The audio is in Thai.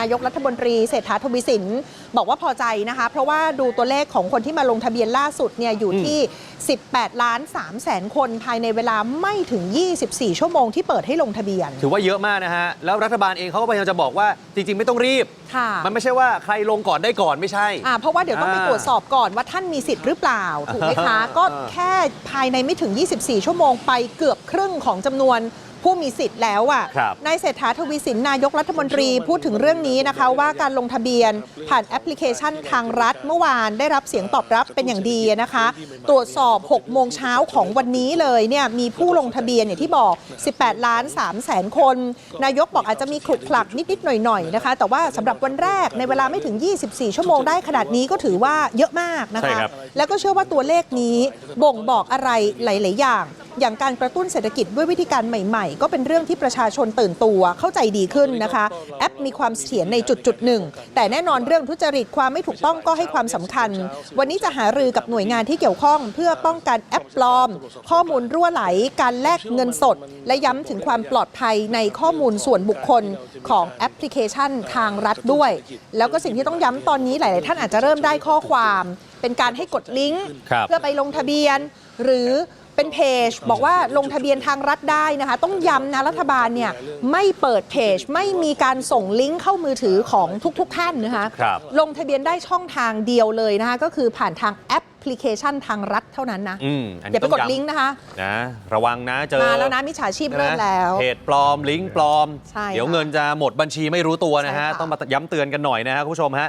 นายกรัฐมนตรีเศรษฐาทวีสิน บอกว่าพอใจนะคะ เพราะว่าดูตัวเลขของคนที่มาลงทะเบียนล่าสุดเนี่ยอยู่ที่ 18 ล้าน3แสนคนภายในเวลาไม่ถึง 24 ชั่วโมงที่เปิดให้ลงทะเบียน ถือว่าเยอะมากนะฮะ แล้วรัฐบาลเองเขาก็พยายามจะบอกว่าจริง ๆ ไม่ต้องรีบค่ะมันไม่ใช่ว่าใครลงก่อนได้ก่อนไม่ใช่อ่าเพราะว่าเดี๋ยวต้องไปอ่าตรวจสอบก่อนว่าท่านมีสิทธิ์หรือเปล่าถูกไหมคะอ่าก็แค่ภายในไม่ถึง 24 ชั่วโมงไปเกือบครึ่งของจำนวน ผู้มีสิทธิ์แล้วอะครับ นายเศรษฐาทวีสินนายกรัฐมนตรีพูดถึงเรื่องนี้นะคะ ว่าการลงทะเบียนผ่านแอปพลิเคชันทางรัฐเมื่อวานได้รับเสียงตอบรับเป็นอย่างดีนะคะ ตรวจสอบ 6 โมงเช้าของวันนี้เลยเนี่ยมีผู้ลงทะเบียนอย่างที่บอก 18 ล้าน3แสนคน นายกบอกอาจจะมีขลุกขลักนิด ๆ หน่อย ๆ นะคะ แต่ว่าสำหรับวันแรกในเวลาไม่ถึง 24 ชั่วโมงได้ขนาดนี้ก็ถือว่าเยอะมากนะใช่คะ ครับ แล้วก็เชื่อว่าตัวเลขนี้บ่งบอกอะไรหลาย ๆ อย่าง อย่างการกระตุ้นเศรษฐกิจด้วยวิธีการใหม่ๆ ก็เป็นเรื่องที่ประชาชนตื่นตัวเข้าใจดีขึ้นนะคะ แอปมีความเสถียรในจุดจุดๆหนึ่งแต่แน่นอนเรื่องทุจริตความไม่ถูกต้องก็ให้ความสำคัญ วันนี้จะหารือกับหน่วยงานที่เกี่ยวข้อง เพื่อป้องกันแอปปลอม ข้อมูลรั่วไหล การแลกเงินสด และย้ำถึงความปลอดภัยในข้อมูลส่วนบุคคลของแอปพลิเคชันทางรัฐด้วย แล้วก็สิ่งที่ต้องย้ำตอนนี้หลาย ๆ ท่านอาจจะเริ่มได้ข้อความ เป็นการให้กดลิงก์ครับเพื่อไปลงทะเบียน หรือ เป็นเพจบอกว่าลงทะเบียนทางรัฐได้นะคะ ต้องย้ำนะรัฐบาลเนี่ยไม่เปิดเพจไม่มีการส่งลิงก์เข้ามือถือของทุก ๆ ท่านนะคะครับลงทะเบียนได้ช่องทางเดียวเลยนะคะก็คือผ่านทางแอปพลิเคชันทางรัฐเท่านั้นนะอืมอันอย่านี้ไปต้องกดลิงก์นะคะ นะระวังนะเจอมาแล้วนะมิจฉาชีพใช่ไหเริ่มแล้ว เพจปลอมลิงก์ปลอม ใช่เดี๋ยวค่ะเงินจะหมดบัญชีไม่รู้ตัวนะฮะ ใช่ค่ะ ต้องมาย้ำเตือนกันหน่อยนะฮะคุณผู้ชมฮะ